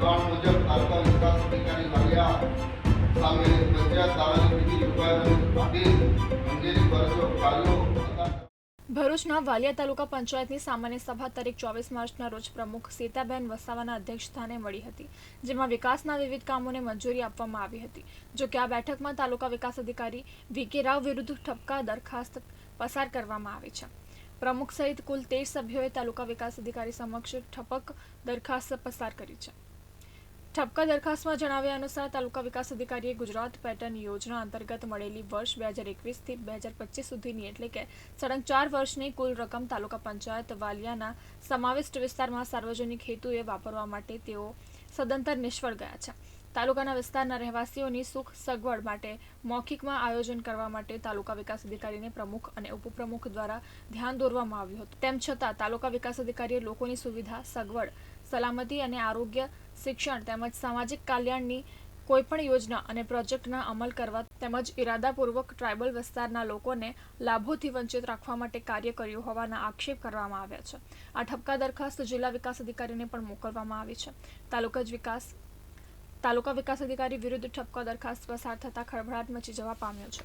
ધોરણ મુજબ તાલુકા વિકાસ અધિકારી વાલિયા સામે પંચાયત ધારાની વિધિ આધીન મંજૂરી ફરજો કાર્યો ભરૂચના વાલિયા તાલુકા પંચાયતની સામાન્ય સભા તારીખ ચોવીસ માર્ચના રોજ પ્રમુખ સીતાબેન વસાવાના અધ્યક્ષસ્થાને મળી હતી, જેમાં વિકાસના વિવિધ કામોને મંજૂરી આપવામાં આવી હતી. જો કે આ બેઠકમાં તાલુકા વિકાસ અધિકારી વી કે રાવ વિરુદ્ધ ઠપકા દરખાસ્ત પસાર કરવામાં આવી છે. પ્રમુખ સહિત કુલ તેર સભ્યોએ તાલુકા વિકાસ અધિકારી સમક્ષ ઠપક દરખાસ્ત પસાર કરી છે. ઠપકા દરખાસ્તમાં જણાવ્યા અનુસાર તાલુકા વિકાસ અધિકારીએ ગુજરાત પેટર્ન યોજના અંતર્ગત મળેલી વર્ષ બે હજાર એકવીસથી બે હજાર પચીસ સુધીની એટલે કે સળંગ ચાર વર્ષની કુલ રકમ તાલુકા પંચાયત વાલિયાના સમાવિષ્ટ વિસ્તારમાં સાર્વજનિક હેતુએ વાપરવા માટે તેઓ સદંતર નિષ્ફળ ગયા છે. તાલુકાના વિસ્તારના રહેવાસીઓની સુખ સગવડ માટે મૌખિકમાં આયોજન કરવા માટે તાલુકા વિકાસ અધિકારીને પ્રમુખ અને ઉપપ્રમુખ દ્વારા ધ્યાન દોરવામાં આવ્યું હતું. તેમ છતાં તાલુકા વિકાસ અધિકારીએ લોકોની સુવિધા સગવડ સલામતી અને આરોગ્ય, શિક્ષણ તેમજ સામાજિક કલ્યાણની કોઈપણ યોજના અને પ્રોજેક્ટના અમલ કરવા તેમજ ઇરાદાપૂર્વક ટ્રાઇબલ વિસ્તારના લોકોને લાભોથી વંચિત રાખવા માટે કાર્ય કર્યું હોવાના આક્ષેપ કરવામાં આવ્યા છે. આ ઠપકા દરખાસ્ત જિલ્લા વિકાસ અધિકારીને પણ મોકલવામાં આવી છે. તાલુકા જ વિકાસ, તાલુકા વિકાસ અધિકારી વિરુદ્ધ ઠપકા દરખાસ્ત પસાર થતા ખળભળાટ મચી જવા પામ્યો છે.